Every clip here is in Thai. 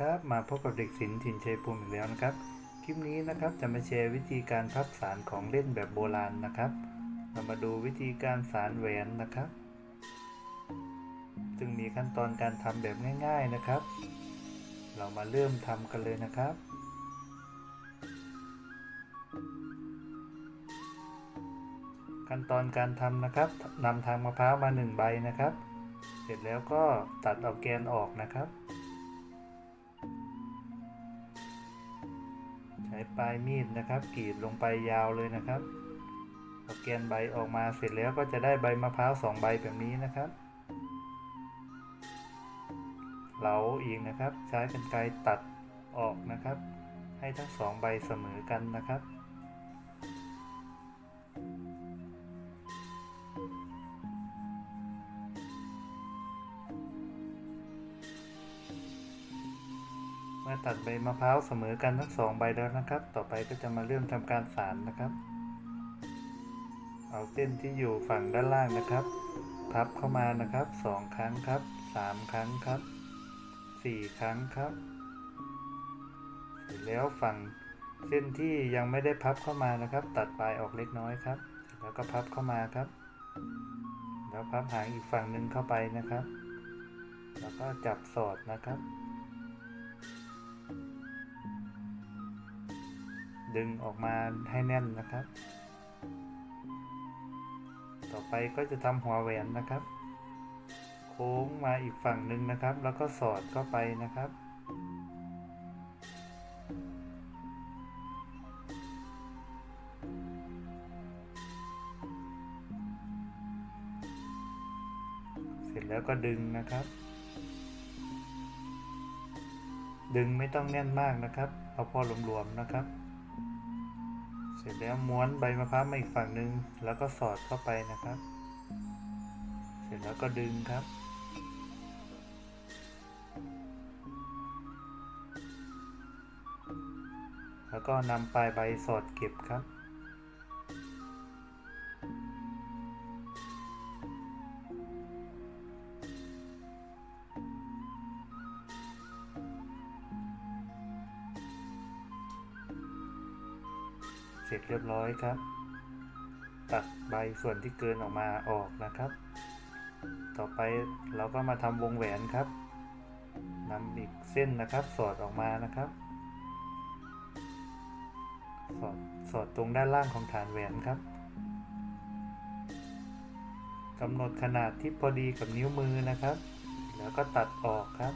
ครับ มาพบกับเด็กศิลป์ถิ่นชัยภูมิอีกแล้วนะครับ คลิปนี้นะครับจะมาแชร์วิธีการพับสารของเล่นแบบโบราณนะครับ เรามาดูวิธีการสารแหวนนะครับ ซึ่งมีขั้นตอนการทำแบบง่าย ๆนะครับ เรามาเริ่มทำกันเลยนะครับขั้นตอนการทำนะครับนำทางมะพร้าวมาหนึ่งใบนะครับ เสร็จแล้วก็ตัดเอาแกนออกนะครับ ปลายมีดนะครับกรีดลงไปยาวเลยนะครับเอาแกนใบออกมาเสร็จแล้วก็จะได้ใบมะพร้าวสองใบแบบนี้นะครับเหลาอีกนะครับ ใช้กรรไกรตัดออกนะครับ ให้ทั้งสองใบเสมอกันนะครับ มื่อตัดใบมะพร้าวเสมอกันทั้งสองใบแล้วนะครับ ต่อไปก็จะมาเริ่มทำการสารนะครับ เอาเส้นที่อยู่ฝั่งด้านล่างนะครับ พับเข้ามานะครับสองครั้งครับสามครั้งครับสี่ครั้งครับเสร็จแล้วฝั่งเส้นที่ยังไม่ได้พับเข้ามานะครับ ตัดปลายออกเล็กน้อยครับ แล้วก็พับเข้ามาครับ แล้วพับหางอีกฝั่งหนึ่งเข้าไปนะครับ แล้วก็จับสอดนะครับ ดึงออกมาให้แน่นนะครับ ต่อไปก็จะทำหัวแหวนนะครับ โค้งมาอีกฝั่งหนึ่งนะครับ แล้วก็สอดเข้าไปนะครับเสร็จแล้วก็ดึงนะครับ ดึงไม่ต้องแน่นมากนะครับ เอาพอหลวมๆนะครับ เสร็จแล้วม้วนใบมะพร้าวมาอีกฝั่งหนึ่งแล้วก็สอดเข้าไปนะครับ เสร็จแล้วก็ดึงครับ แล้วก็นำปลายใบสอดเก็บครับ ร็จเรียบร้อยครับ ตัดใบส่วนที่เกินออกมาออกนะครับ ต่อไปเราก็มาทำวงแหวนครับนำอีกเส้นนะครับสอดออกมานะครับ สอดสอดตรงด้านล่างของฐานแหวนครับกำหนดขนาดที่พอดีกับนิ้วมือนะครับ แล้วก็ตัดออกครับ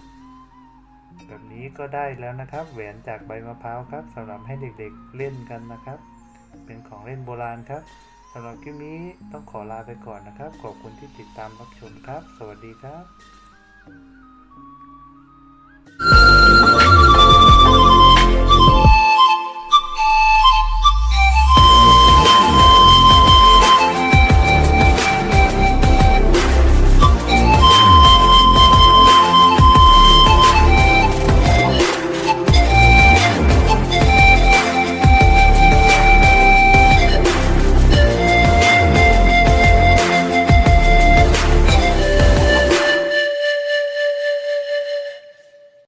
แบบนี้ก็ได้แล้วนะครับ แหวนจากใบมะพร้าวครับสำหรับให้เด็กๆเล่นกันนะครับ เป็นของเล่นโบราณครับสำหรับคลิปนี้ต้องขอลาไปก่อนนะครับ ขอบคุณที่ติดตามรับชมครับ สวัสดีครับ